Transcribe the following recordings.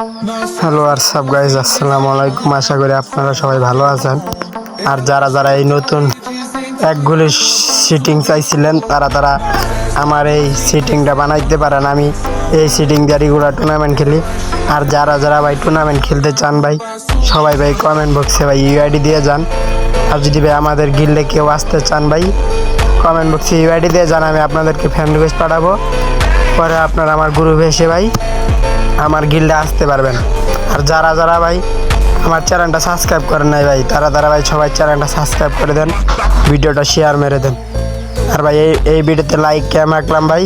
Hello আর সব guys আসসালামু আলাইকুম আশা করি আপনারা সবাই ভালো আছেন আর যারা যারা এই নতুন একগুলি সিটিং চাইছিলেন তারা তারা আমার এই সিটিংটা বানাইতে পারেন আমি এই সিটিং দিয়ে রেগুলার টুর্নামেন্ট খেলি আর যারা যারা ভাই টুর্নামেন্ট খেলতে চান ভাই সবাই ভাই কমেন্ট বক্সে ভাই ইউআইডি দিয়ে যান আর যদি ভাই আমাদের গিল্ডে কেউ আসতে চান ভাই কমেন্ট বক্সে ইউআইডি দিয়ে যান আমি আপনাদেরকে ফ্রেন্ড রিকোয়েস্ট পাঠাবো পরে আপনারা আমার গ্রুপে এসে ভাই আমার গিল্ডে আসতে পারবেন। আর যারা যারা ভাই আমার চ্যানেলটা সাবস্ক্রাইব করেন নাই ভাই, তারা তারা ভাই সবাই চ্যানেলটা সাবস্ক্রাইব করে দেন, ভিডিওটা শেয়ার মেরে দেন। আর ভাই এই এই ভিডিওতে লাইক ক্যাম আঁকলাম ভাই,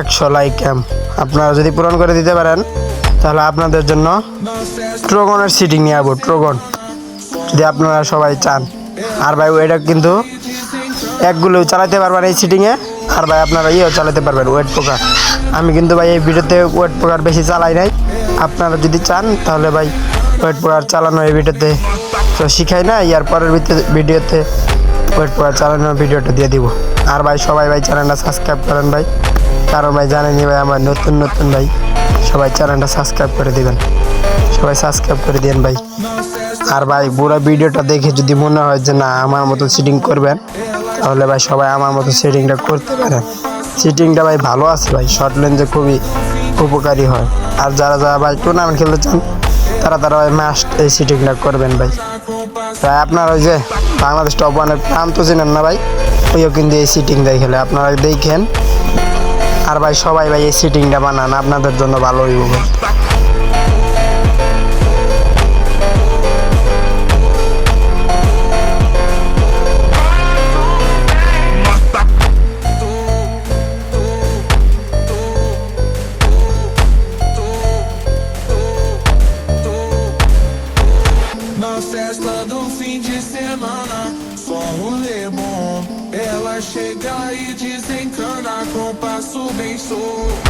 একশো লাইক ক্যাম আপনারা যদি পূরণ করে দিতে পারেন, তাহলে আপনাদের জন্য ট্রোগনের সিটিং নিয়ে যাব ট্রোগন যদি আপনারা সবাই চান। আর ভাই, এটা কিন্তু একগুলো চালাতে পারবেন এই সিটিংয়ে আর ভাই আপনারা ইয়েও চালাতে পারবেন ওয়েট পোকার আমি কিন্তু ভাই এই ভিডিওতে ওয়েট পোকার বেশি চালাই নাই। আপনারা যদি চান, তাহলে ভাই ওয়েট পোকার চালানো এই ভিডিওতে তো শিখাই না ইয়ার পরের ভিডিওতে ওয়েট পোকার চালানোর ভিডিওটা দিয়ে দিব। আর ভাই সবাই ভাই চ্যানেলটা সাবস্ক্রাইব করেন ভাই। কারণ ভাই জানেনি ভাই আমার নতুন নতুন ভাই, সবাই চ্যানেলটা সাবস্ক্রাইব করে দিবেন। সবাই সাবস্ক্রাইব করে দিন ভাই। আর ভাই পুরো ভিডিওটা দেখে যদি মনে হয় যে না, আমার মতো সিটিং করবেন তাহলে ভাই সবাই আমার মতো সেটিংটা করতে পারেন সিটিংটা ভাই ভালো আছে ভাই শর্ট লেন্সে খুবই উপকারী হয়। আর যারা যারা ভাই টুর্নামেন্ট খেলতে চান, তারা তারা ভাই মাস্ট এই সিটিংটা করবেন ভাই। ভাই আপনার ওই যে বাংলাদেশ টপ ওয়ানের প্রান্ত চিনেন না ভাই? ওইও কিন্তু এই সিটিং দেয় খেলে, আপনারা দেখেন। আর ভাই সবাই ভাই এই সিটিংটা বানান, আপনাদের জন্য ভালো হইব ভাই। Chega e desencana com passo bem sou.